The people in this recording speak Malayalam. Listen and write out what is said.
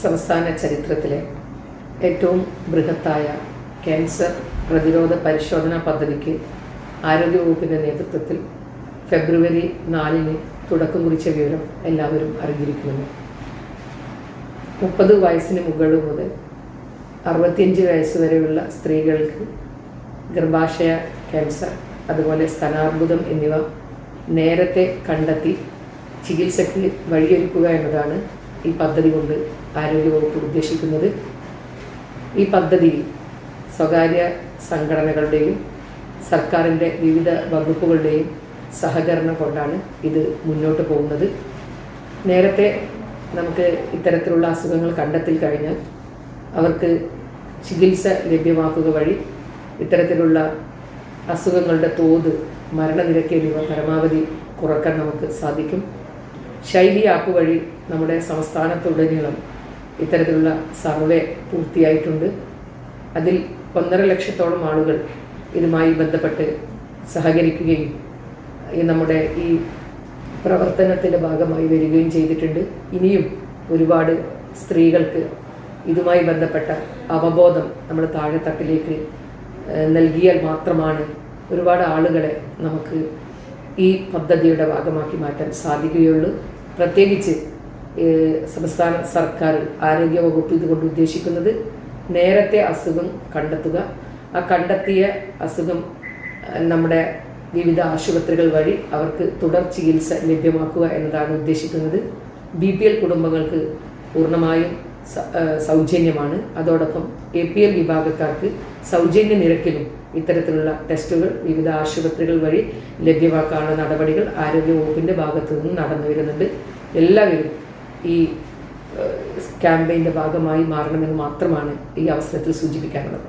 സംസ്ഥാന ചരിത്രത്തിലെ ഏറ്റവും ബൃഹത്തായ ക്യാൻസർ പ്രതിരോധ പരിശോധനാ പദ്ധതിക്ക് ആരോഗ്യവകുപ്പിന്റെ നേതൃത്വത്തിൽ ഫെബ്രുവരി നാലിന് തുടക്കം കുറിച്ച വിവരം എല്ലാവരും അറിഞ്ഞിരിക്കുന്നു മുപ്പത് വയസ്സിന് മുകളിൽ മുതൽ അറുപത്തിയഞ്ച് വയസ്സ് വരെയുള്ള സ്ത്രീകൾക്ക് ഗർഭാശയ ക്യാൻസർ അതുപോലെ സ്തനാർബുദം എന്നിവ നേരത്തെ കണ്ടെത്തി ചികിത്സയ്ക്ക് വഴിയൊരുക്കുക എന്നതാണ് ഈ പദ്ധതി കൊണ്ട് ആരോഗ്യവകുപ്പ് ഉദ്ദേശിക്കുന്നത്. ഈ പദ്ധതിയിൽ സ്വകാര്യ സംഘടനകളുടെയും സർക്കാരിന്റെ വിവിധ വകുപ്പുകളുടെയും സഹകരണം കൊണ്ടാണ് ഇത് മുന്നോട്ട് പോകുന്നത്. നേരത്തെ നമുക്ക് ഇത്തരത്തിലുള്ള അസുഖങ്ങൾ കണ്ടെത്തി കഴിഞ്ഞാൽ അവർക്ക് ചികിത്സ ലഭ്യമാക്കുക വഴി ഇത്തരത്തിലുള്ള അസുഖങ്ങളുടെ തോത് മരണനിരക്ക് എന്നിവ പരമാവധി കുറയ്ക്കാൻ നമുക്ക് സാധിക്കും. ശൈലി ആപ്പ് വഴി നമ്മുടെ സംസ്ഥാനത്തുടനീളം ഇത്തരത്തിലുള്ള സർവേ പൂർത്തിയായിട്ടുണ്ട്. അതിൽ ഒന്നര ലക്ഷത്തോളം ആളുകൾ ഇതുമായി ബന്ധപ്പെട്ട് സഹകരിക്കുകയും ഈ നമ്മുടെ ഈ പ്രവർത്തനത്തിന്റെ ഭാഗമായി വരികയും ചെയ്തിട്ടുണ്ട്. ഇനിയും ഒരുപാട് സ്ത്രീകൾക്ക് ഇതുമായി ബന്ധപ്പെട്ട അവബോധം നമ്മൾ താഴെത്തട്ടിലേക്ക് നൽകിയാൽ മാത്രമാണ് ഒരുപാട് ആളുകളെ നമുക്ക് ഈ പദ്ധതിയുടെ ഭാഗമാക്കി മാറ്റാൻ സാധിക്കുകയുള്ളൂ. പ്രത്യേകിച്ച് സംസ്ഥാന സർക്കാർ ആരോഗ്യവകുപ്പ് ഇതുകൊണ്ട് ഉദ്ദേശിക്കുന്നത് നേരത്തെ അസുഖം കണ്ടെത്തുക. ആ കണ്ടെത്തിയ അസുഖം നമ്മുടെ വിവിധ ആശുപത്രികൾ വഴി അവർക്ക് തുടർ ചികിത്സ ലഭ്യമാക്കുക എന്നതാണ് ഉദ്ദേശിക്കുന്നത്. ബി പി എൽ കുടുംബങ്ങൾക്ക് പൂർണമായും സൗജന്യമാണ്. അതോടൊപ്പം എ പി എൽ വിഭാഗക്കാർക്ക് സൗജന്യ നിരക്കിലും ഇത്തരത്തിലുള്ള ടെസ്റ്റുകൾ വിവിധ ആശുപത്രികൾ വഴി ലഭ്യമാക്കാനുള്ള നടപടികൾ ആരോഗ്യവകുപ്പിന്റെ ഭാഗത്തു നിന്നും നടന്നു വരുന്നുണ്ട്. എല്ലാവരും ഈ ക്യാമ്പയിന്റെ ഭാഗമായി മാറണമെന്ന് മാത്രമാണ് ഈ അവസരത്തിൽ സൂചിപ്പിക്കാനുള്ളത്.